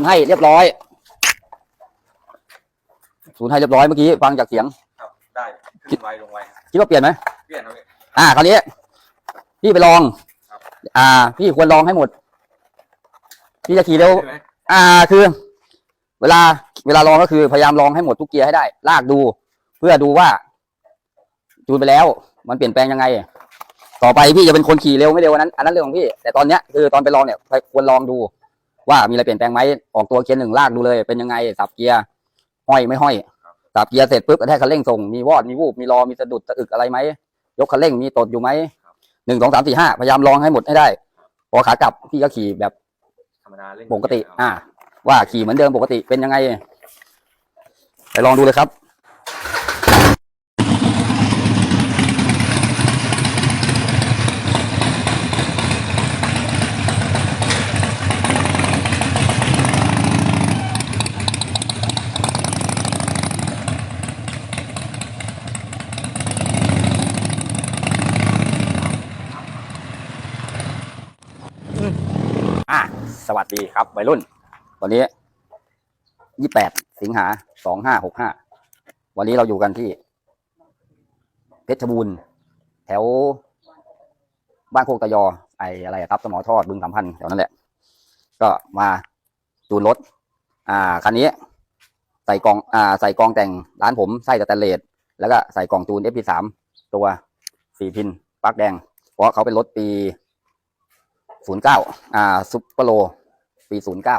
จูนให้เรียบร้อยจูนให้เรียบร้อยเมื่อกี้ฟังจากเสียง ครับได้ขึ้นไวลงไวครับคิดว่าเปลี่ยนไหมเปลี่ยนครับพี่ อ่าคราวนี้พี่ไปลอง ครับ อ่า พี่ควรลองให้หมด พี่จะขี่เร็ว ใช่ไหมอ่าคือ เวลา เวลาลองก็คือพยายามลองให้หมดทุกเกียร์ให้ได้ ลากดู เพื่อดูว่า จูนไปแล้ว มันเปลี่ยนแปลงยังไง ต่อไปพี่จะเป็นคนขี่เร็วไม่เร็วอันนั้นอันนั้นเรื่องของพี่ แต่ตอนเนี้ยคือตอนไปลองเนี่ยควรลองดู ว่ามีอะไรเปลี่ยนแปลงไหมออกตัวเกียร์หนึ่งลากดูเลย เป็นยังไงสับเกียร์ห้อยไม่ห้อยสับเกียร์เสร็จปุ๊บกระแทกคันเร่งส่งมีวอดมีวูบมีรอมีสะดุดสะอึกอะไรไหมยกคันเร่งมีตดอยู่ไหมหนึ่งสองสามสี่ห้าพยายามลองให้หมดให้ได้ พอขากลับพี่ก็ขี่แบบธรรมดาเล่นปกติ อ่า ว่าขี่เหมือนเดิมปกติเป็นยังไง ไปลองดูเลยครับ อะ สวัสดีครับวัยรุ่นวันนี้ยี่แปดสิงหาสองห้าหกห้าวันนี้เราอยู่กันที่ เพชรบูรณ์แถวบ้านโคกตะยอ ไออะไรอะครับสมอทอดบึงสามพันแถวนั้นแหละ ก็มาจูนรถ อ่าคันนี้ ใส่กล่องอ่าใส่กล่องแต่งร้านผมไส้สแตนเลสแล้วก็ใส่กล่องจูน FP3 ตัวสี่พินปลั๊กแดง เพราะเขาเป็นรถปีศูนย์เก้าอ่าซุปเปอร์โล ปีศูนย์เก้า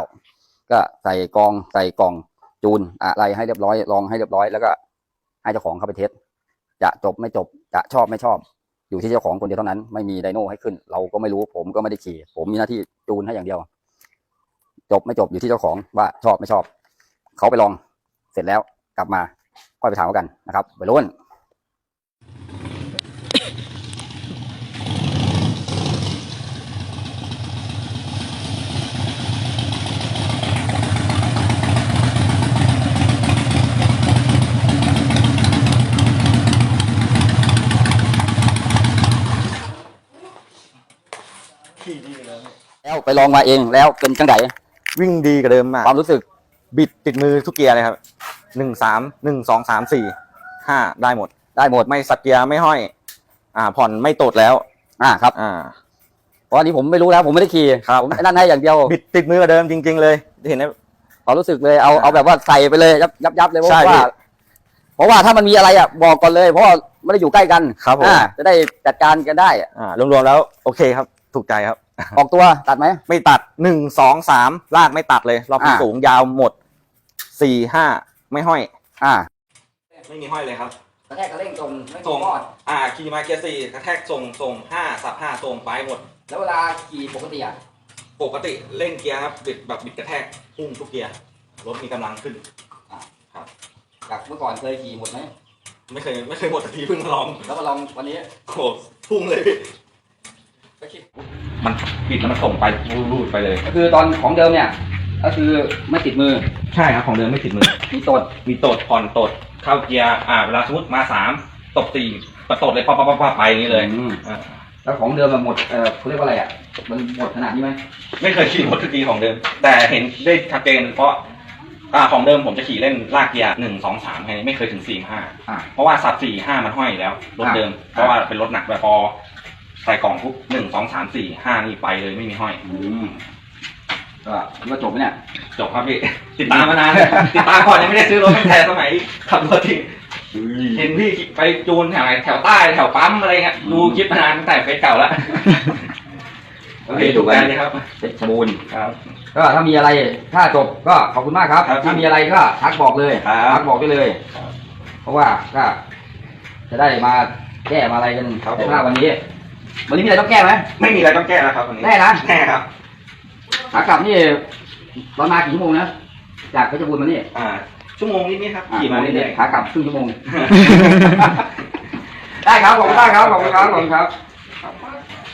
ก็ใส่กองใส่กล่องจูนอะไรให้เรียบร้อยลองให้เรียบร้อยแล้วก็ให้เจ้าของเข้าไปเทสจะจบไม่จบจะชอบไม่ชอบ อยู่ที่เจ้าของคนเดียวเท่านั้นไม่มีไดโน่ให้ขึ้น เราก็ไม่รู้ผมก็ไม่ได้ขี่ ผมมีหน้าที่จูนให้อย่างเดียว จบไม่จบอยู่ที่เจ้าของว่าชอบไม่ชอบ เขาไปลองเสร็จแล้วกลับมาค่อยไปถามกันนะครับไปรุ่น แล้วไปลองมาเองแล้วเป็นจังไดวิ่งดีกว่าเดิมมากความรู้สึกบิดติดมือทุกเกียร์เลยครับหนึ่งสามหนึ่งสองสามสี่ห้าได้หมด ได้หมดไม่สับเกียร์ไม่ห้อย อ่า ผ่อนไม่ตดแล้ว อ่าครับอ่าเพราะอันนี้ผมไม่รู้แล้วผมไม่ได้ขี่ครับผมนั่นให้อย่างเดียวบิดติดมือกว่าเดิมจริง ๆ เลยเห็นไหมความรู้สึกเลยเอาเอาแบบว่าใส่ไปเลยยับยับยับเลยเพราะใช่ว่าพี่เพราะว่าถ้ามันมีอะไรอะบอกก่อนเลย เพราะว่าไม่ได้อยู่ใกล้กันครับผมอ่าจะได้จัดการกันได้อะอ่ารวมๆแล้ว โอเคครับ ถูกใจครับ ออกตัวตัดไหม ไม่ตัดหนึ่งสองสามลากไม่ตัดเลย รอบที่อ่า สูงยาวหมดสี่ห้าไม่ห้อย อ่า ไม่มีห้อยเลยครับ กระแทกกระเร่งตรงไม่ตรงมอด อ่าขี่มาเกียร์สี่กระแทกส่งส่งห้าสับห้าส่งไปหมด แล้วเวลาขี่ปกติอะปกติเร่งเกียร์ครับบิดแบบบิดกระแทกพุ่งทุกเกียร์รถมีกำลังขึ้น จากเมื่อก่อนเคยขี่หมดไหมไม่เคยไม่เคยหมดสักทีเพิ่งมาลองแล้วมาลองวันนี้โอ้โหพุ่งเลยพี่ ก็คิด มันบิดแล้วมันส่งไปรูดไปเลย ก็คือตอนของเดิมเนี่ย ก็คือไม่ติดมือใช่ครับของเดิมไม่ติดมือ มีตดมีตดผ่อนตดเข้าเกียร์อ่าเวลาสมมติมาสามตบสี่ประตดเลยปั๊บปั๊บปั๊บปั๊บไปอย่างนี้เลยอืมอ่าแล้วของเดิมมันหมดเออเขาเรียกว่าอะไรอะมันหมดขนาดนี้ไหมไม่เคยขี่รถทุกทีของเดิม แต่เห็นได้ชัดเจนเพราะอ่าของเดิมผมจะขี่เล่นลากเกียร์หนึ่งสองสามแค่นี้ไม่เคยถึงสี่ห้า อ่า เพราะว่าสับสี่ห้ามันห้อยอยู่แล้วรถเดิมอ่าเพราะว่าเป็นรถหนักแบบพอ ใส่กล่องปุ๊บหนึ่งสองสามสี่ห้านี่ไปเลยไม่มีห้อย อืมก็คิดว่าจบไหมเนี่ยจบครับพี่ ติดตามมานานติดตามก่อนยังไม่ได้ซื้อรถตั้งแต่สมัยขับรถที่เห็นพี่ไปจูนแถวไหนแถวใต้แถวปั๊มอะไรเงี้ยดูคลิปมานานตั้งแต่เฟซเก่าแล้วโอเคถูกใจเลยครับเพชรบูรณ์ครับ ก็ถ้ามีอะไรถ้าจบก็ขอบคุณมากครับครับถ้ามีอะไรก็ทักบอกเลยครับทักบอกได้เลย เพราะว่าก็จะได้มาแก้มาอะไรกันครับแต่ถ้าวันนี้ วันนี้มีอะไรต้องแก้ไหมไม่มีอะไรต้องแก้แล้วครับวันนี้แน่นะแน่ครับ ขากลับนี่ตอนมากี่ชั่วโมงนะจากเพชรบูรณ์มานี่อ่า ชั่วโมงนิดๆครับอะขี่มาเรื่อยขากลับครึ่งชั่วโมง ได้ครับขอบคุณมากครับขอบคุณครับขอบคุณครับๆ